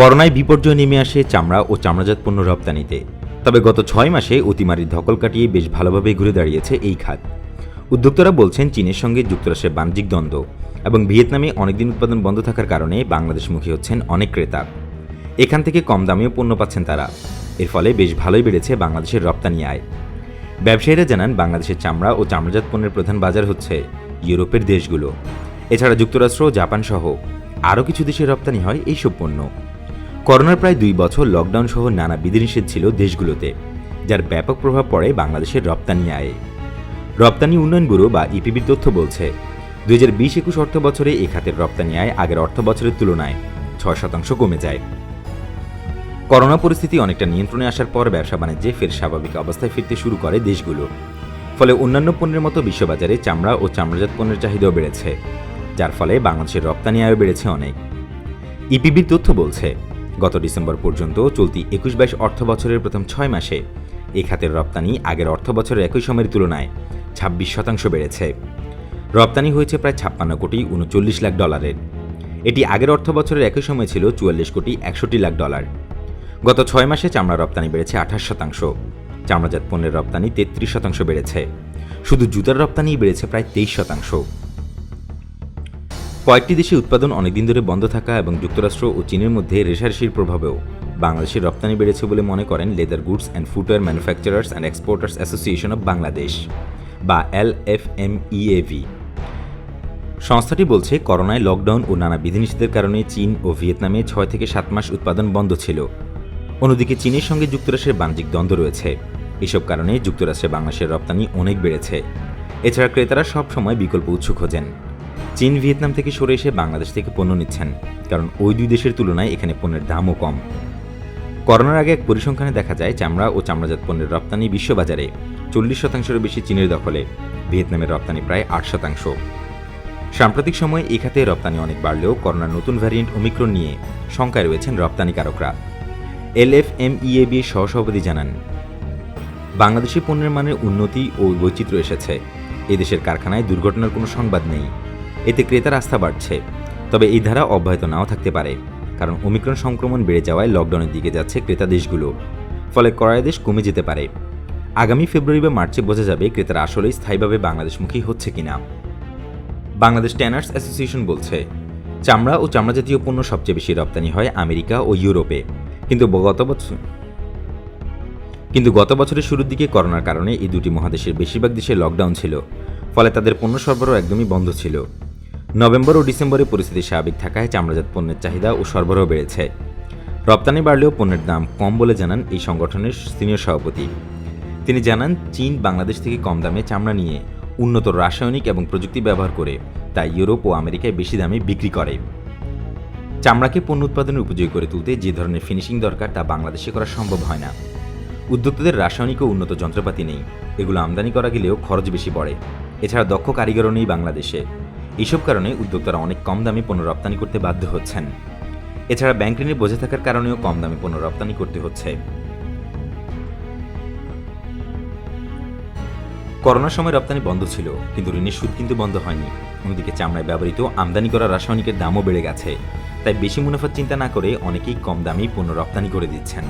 করোনায় বিপর্যয় নেমে আসে চামড়া ও চামড়াজাত পণ্য রপ্তানিতে। তবে গত ছয় মাসে অতিমারির ধকল কাটিয়ে বেশ ভালোভাবে ঘুরে দাঁড়িয়েছে এই খাত। উদ্যোক্তারা বলছেন, চীনের সঙ্গে যুক্তরাষ্ট্রের বাণিজ্যিক দ্বন্দ্ব এবং ভিয়েতনামে অনেকদিন উৎপাদন বন্ধ থাকার কারণে বাংলাদেশমুখী হচ্ছেন অনেক ক্রেতা। এখান থেকে কম দামেও পণ্য পাচ্ছেন তারা। এর ফলে বেশ ভালোই বেড়েছে বাংলাদেশের রপ্তানি আয়। ব্যবসায়ীরা জানান, বাংলাদেশের চামড়া ও চামড়াজাত পণ্যের প্রধান বাজার হচ্ছে ইউরোপের দেশগুলো। এছাড়া যুক্তরাষ্ট্র জাপান সহ আরও কিছু দেশে রপ্তানি হয় এইসব পণ্য। করোনার প্রায় দুই বছর লকডাউন সহ নানা বিধিনিষেধ ছিল দেশগুলোতে, যার ব্যাপক প্রভাব পড়ে বাংলাদেশের রপ্তানি আয়ে। রপ্তানি উন্নয়ন ব্যুরো বা ইপিবির তথ্য বলছে, দুই হাজার বিশ একুশ অর্থ বছরে এই খাতের রপ্তানি আয় আগের অর্থ বছরের তুলনায় ছয় শতাংশ কমে যায়। করোনা পরিস্থিতি অনেকটা নিয়ন্ত্রণে আসার পর ব্যবসা বাণিজ্যে ফের স্বাভাবিক অবস্থায় ফিরতে শুরু করে দেশগুলো। ফলে অন্যান্য পণ্যের মতো বিশ্ববাজারে চামড়া ও চামড়াজাত পণ্যের চাহিদাও বেড়েছে, যার ফলে বাংলাদেশের রপ্তানি আয়ও বেড়েছে অনেক। ইপিবির তথ্য বলছে গত ডিসেম্বর পর্যন্ত চলতি একুশ বাইশ অর্থ বছরের প্রথম ছয় মাসে এই খাতের রপ্তানি আগের অর্থ বছরের একই সময়ের তুলনায় ছাব্বিশ শতাংশ বেড়েছে। রপ্তানি হয়েছে প্রায় ছাপ্পান্ন কোটি উনচল্লিশ লাখ ডলারের। এটি আগের অর্থ বছরের একই সময় ছিল চুয়াল্লিশ কোটি একষট্টি লাখ ডলার। গত ছয় মাসে চামড়া রপ্তানি বেড়েছে আঠাশ শতাংশ। চামড়াজাত পণ্যের রপ্তানি তেত্রিশ শতাংশ বেড়েছে। শুধু জুতার রপ্তানিই বেড়েছে প্রায় তেইশ শতাংশ। কয়েকটি দেশে উৎপাদন অনেকদিন ধরে বন্ধ থাকা এবং যুক্তরাষ্ট্র ও চীনের মধ্যে রেশারেশির প্রভাবেও বাংলাদেশের রপ্তানি বেড়েছে বলে মনে করেন leather goods and footwear manufacturers and exporters association of Bangladesh, বা এল এফ এম ইএভি সংস্থাটি বলছে, করোনায় লকডাউন ও নানা বিধিনিষেধের কারণে চীন ও ভিয়েতনামে ছয় থেকে সাত মাস উৎপাদন বন্ধ ছিল। অন্যদিকে চীনের সঙ্গে যুক্তরাষ্ট্রের বাণিজ্যিক দ্বন্দ্ব রয়েছে। এসব কারণে যুক্তরাষ্ট্রে বাংলাদেশের রপ্তানি অনেক বেড়েছে। এছাড়া ক্রেতারা সব সময় বিকল্প উৎস খোঁজেন। চীন ভিয়েতনাম থেকে সরে এসে বাংলাদেশ থেকে পণ্য নিচ্ছেন, কারণ ওই দুই দেশের তুলনায় এখানে পণ্যের দামও কম। করোনার আগে এক পরিসংখ্যানে দেখা যায়, চামড়া ও চামড়াজাত পণ্যের রপ্তানি বিশ্ববাজারে চল্লিশ শতাংশেরও বেশি চীনের দখলে, ভিয়েতনামের রপ্তানি প্রায় আট শতাংশ। সাম্প্রতিক সময়ে এই খাতে রপ্তানি অনেক বাড়লেও করোনার নতুন ভ্যারিয়েন্ট ওমিক্রন নিয়ে শঙ্কায় রয়েছেন রপ্তানিকারকরা। এল এফ এম ইএবি সহসভাপতি জানান, বাংলাদেশি পণ্যের মানের উন্নতি ও বৈচিত্র্য এসেছে। এদেশের কারখানায় দুর্ঘটনার কোনো সংবাদ নেই। এতে ক্রেতার আস্থা বাড়ছে। তবে এই ধারা অব্যাহত নাও থাকতে পারে, কারণ ওমিক্রন সংক্রমণ বেড়ে যাওয়ায় লকডাউনের দিকে যাচ্ছে ক্রেতা দেশগুলো। ফলে ক্রয়াদেশ কমে যেতে পারে। আগামী ফেব্রুয়ারি বা মার্চে বোঝা যাবে ক্রেতারা আসলেই স্থায়ীভাবে বাংলাদেশমুখী হচ্ছে কিনা। বাংলাদেশ ট্যানার্স অ্যাসোসিয়েশন বলছে, চামড়া ও চামড়াজাতীয় পণ্য সবচেয়ে বেশি রপ্তানি হয় আমেরিকা ও ইউরোপে। কিন্তু গত বছর কিন্তু গত বছরের শুরুর দিকে করোনার কারণে এই দুটি মহাদেশের বেশিরভাগ দেশে লকডাউন ছিল, ফলে তাদের পণ্য সরবরাহ একদমই বন্ধ ছিল। নভেম্বর ও ডিসেম্বরে পরিস্থিতি স্বাভাবিক থাকায় চামড়াজাত পণ্যের চাহিদা ও সরবরাহ বেড়েছে। রপ্তানি বাড়লেও পণ্যের দাম কম বলে জানান এই সংগঠনের সিনিয়র সভাপতি। তিনি জানান, চীন বাংলাদেশ থেকে কম দামে চামড়া নিয়ে উন্নত রাসায়নিক এবং প্রযুক্তি ব্যবহার করে তা ইউরোপ ও আমেরিকায় বেশি দামে বিক্রি করে। চামড়াকে পণ্য উৎপাদনের উপযোগী করে তুলতে যে ধরনের ফিনিশিং দরকার তা বাংলাদেশে করা সম্ভব হয় না। উদ্যোক্তাদের রাসায়নিক ও উন্নত যন্ত্রপাতি নেই। এগুলো আমদানি করা গেলেও খরচ বেশি পড়ে। এছাড়া দক্ষ কারিগরও নেই বাংলাদেশে। এইসব কারণে উদ্যোক্তারা অনেক কম দামে পণ্য রপ্তানি করতে বাধ্য হচ্ছেন। এছাড়া ব্যাংক ঋণের বোঝা থাকার কারণেও কম দামে পণ্য রপ্তানি করতে হচ্ছে। করোনার সময় রপ্তানি বন্ধ ছিল, কিন্তু ঋণের সুদ কিন্তু বন্ধ হয়নি। অন্যদিকে চামড়ায় ব্যবহৃত আমদানি করা রাসায়নিকের দামও বেড়ে গেছে। তাই বেশি মুনাফার চিন্তা না করে অনেকেই কম দামেই পণ্য রপ্তানি করে দিচ্ছেন।